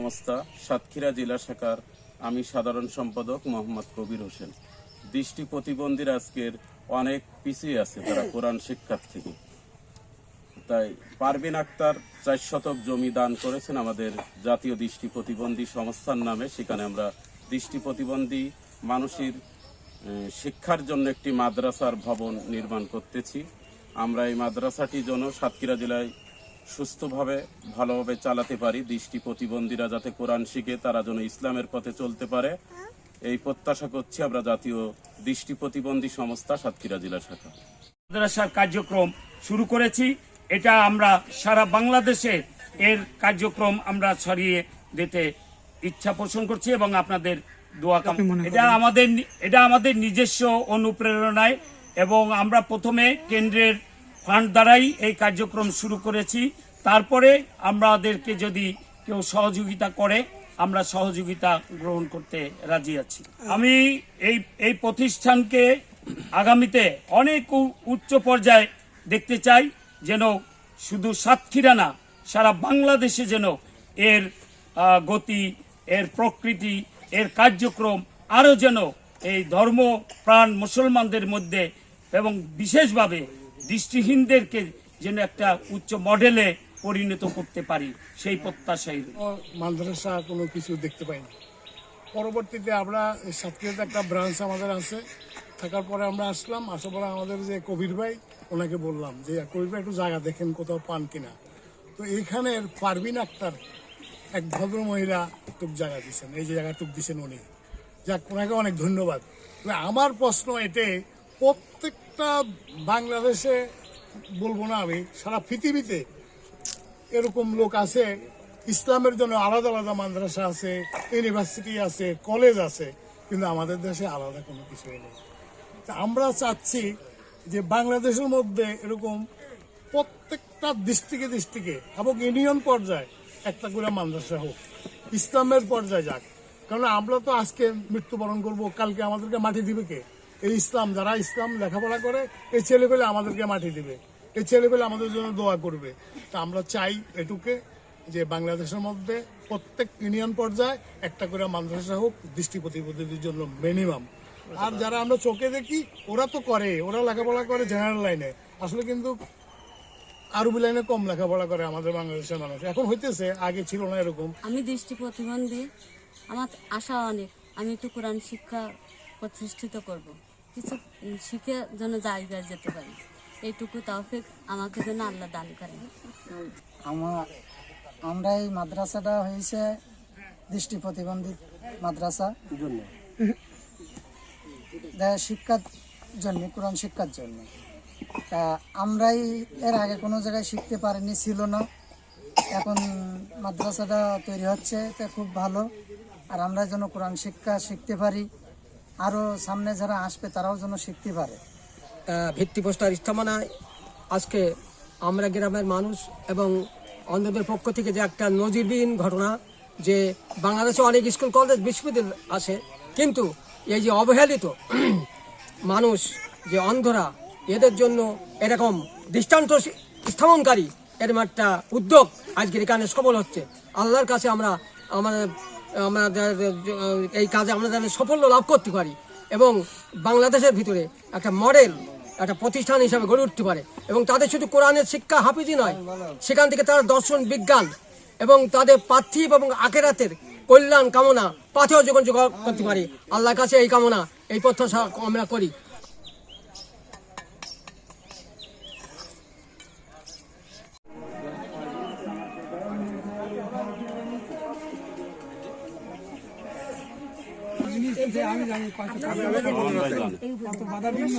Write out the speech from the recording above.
সংস্থা সাতক্ষীরা জেলা শাখার আমি সাধারণ সম্পাদক মোহাম্মদ কবির হোসেন। দৃষ্টি প্রতিবন্ধীরা আজকের অনেক পিছিয়ে আছে তারা কোরআন শিক্ষার থেকে। তাই পারভিন আক্তার চার শতক জমি দান করেছেন আমাদের জাতীয় দৃষ্টি প্রতিবন্ধী সংস্থার নামে। সেখানে আমরা দৃষ্টি প্রতিবন্ধী মানুষের শিক্ষার জন্য একটি মাদ্রাসার ভবন নির্মাণ করতেছি। আমরা এই মাদ্রাসাটি যেন সাতক্ষীরা জেলায় সুস্থভাবে ভালোভাবে চালাতে পারি দৃষ্টি প্রতিবন্ধীরা যাতে কোরআন শিখে তারা যেন ইসলামের পথে চলতে পারে। এই প্রত্যাশা করছি আমরা জাতীয় দৃষ্টি প্রতিবন্ধী সংস্থা সাতক্ষীরা জেলা শাখা। মাদ্রাসার কার্যক্রম শুরু করেছি। এটা আমরা সারা বাংলাদেশে এর কার্যক্রম আমরা ছড়িয়ে দিতে ইচ্ছা পোষণ করছি এবং আপনাদের দোয়া কাম এটা আমাদের এটা আমাদের নিজস্ব অনুপ্রেরণায় এবং আমরা প্রথমে কেন্দ্রের ফান্ড দ্বারাই এই কার্যক্রম শুরু করেছি। তারপরে আমাদেরকে যদি কেউ সহযোগিতা করে, আমরা সহযোগিতা গ্রহণ করতে রাজি আছি। আমি এই এই প্রতিষ্ঠানকে আগামীতে অনেক উচ্চ পর্যায়ে দেখতে চাই, যেন শুধু সাতক্ষীরা না, সারা বাংলাদেশে যেন এর গতি, এর প্রকৃতি, এর কার্যক্রম আরও যেন এই ধর্ম, প্রাণ মুসলমানদের মধ্যে এবং বিশেষভাবে দৃষ্টিহীনদেরকে যেন একটা উচ্চ মডেলে পরিণত করতে পারি, সেই প্রত্যাশাই মাদ্রাসা কোনো কিছু দেখতে পাইনি। পরবর্তীতে আমরা সাতক্ষীরাতে একটা ব্রাঞ্চ আমাদের আছে। থাকার পরে আমরা আসলাম, আসার পরে আমাদের যে কবির ভাই, ওনাকে বললাম যে, কবির ভাই, একটু জায়গা দেখেন কোথাও পান কিনা? তো এইখানের পারবিন আক্তার, এক ভদ্র মহিলা টুক জায়গা দিচ্ছেন এই যে জায়গা টুক দিচ্ছেন উনি। যাক, ওনাকে অনেক ধন্যবাদ। আমার প্রশ্ন এটাই প্রত্যেকটা বাংলাদেশে বলব না আমি, সারা পৃথিবীতে এরকম লোক আছে, ইসলামের জন্য আলাদা আলাদা মাদ্রাসা আছে, ইউনিভার্সিটি আছে, কলেজ আছে, কিন্তু আমাদের দেশে আলাদা কোনো কিছু নেই তা আমরা চাচ্ছি যে বাংলাদেশের মধ্যে এরকম প্রত্যেকটা ডিস্ট্রিক্টে ডিস্ট্রিক্টে এবং ইউনিয়ন পর্যায়ে একটা করে মাদ্রাসা হোক, ইসলামের পর্যায়ে যাক। কারণ আমরা তো আজকে মৃত্যুবরণ করব, কালকে আমাদেরকে মাটি দিবে কে? এই ইসলাম, যারা ইসলাম লেখাপড়া করে, এই ছেলেপেলে আমাদেরকে মাটি দিবে। এই ছেলেপেলে আমাদের জন্য দোয়া করবে। তা আমরা চাই এটুকে, যে বাংলাদেশের মধ্যে প্রত্যেক ইউনিয়ন পর্যায়ে একটা করে মাদ্রাসা হোক, দৃষ্টি প্রতিবন্ধীদের জন্য মিনিমাম আর যারা আমরা চোখে দেখি, ওরা তো করে, ওরা লেখাপড়া করে জেনারেল লাইনে আসলে কিন্তু আরবি লাইনে কম লেখাপড়া করে আমাদের বাংলাদেশের মানুষ। এখন হইতেছে, আগে ছিল না এরকম। আমি দৃষ্টি প্রতিবন্ধী, আমার আশা অনেক। আমি একটু কোরআন শিক্ষা প্রতিষ্ঠিত করব। কিছু শিখে যেন জায়গায় যেতে পারি। এইটুকু তৌফিক আমাকে যেন আল্লাহ দান করেন। আমার, আমরা এই মাদ্রাসাটা হয়েছে দৃষ্টি প্রতিবন্ধী মাদ্রাসা। শিক্ষার জন্য, কোরআন শিক্ষার জন্য। তা আমরাই এর আগে কোনো জায়গায় শিখতে পারিনি, ছিল না। এখন মাদ্রাসাটা তৈরি হচ্ছে, তা খুব ভালো। আর আমরা যেন কোরআন শিক্ষা শিখতে পারি। আরও সামনে যারা আসবে তারাও যেন শিখতে পারে। ভিত্তিপ্রস্তর স্থাপনায় আজকে আমরা গ্রামের মানুষ এবং অন্যদের পক্ষ থেকে যে একটা নজিরবিহীন ঘটনা, যে বাংলাদেশে অনেক স্কুল, কলেজ, বিশ্ববিদ্যালয় আছে, কিন্তু এই যে অবহেলিত মানুষ, যে অন্ধরা, এদের জন্য এরকম দৃষ্টান্ত স্থাপনকারী এরকম একটা উদ্যোগ আজকের এখানে সফল হচ্ছে। আল্লাহর কাছে আমরা আমাদের আমাদের এই কাজে আমরা যেন সাফল্য লাভ করতে পারি এবং বাংলাদেশের ভিতরে একটা মডেল, একটা প্রতিষ্ঠান হিসাবে গড়ে উঠতে পারে। এবং তাদের শুধু কোরআনের শিক্ষা হাফিজি নয়, সেখান থেকে তারা দর্শন, বিজ্ঞান এবং তাদের পার্থিব এবং আখেরাতের কল্যাণ কামনা পাথেও জোগাড় করতে পারি। আল্লাহর কাছে এই কামনা, এই প্রত্যাশা আমরা করি। জিনিস যে আমি জানি কত বাধা বিঘ্ন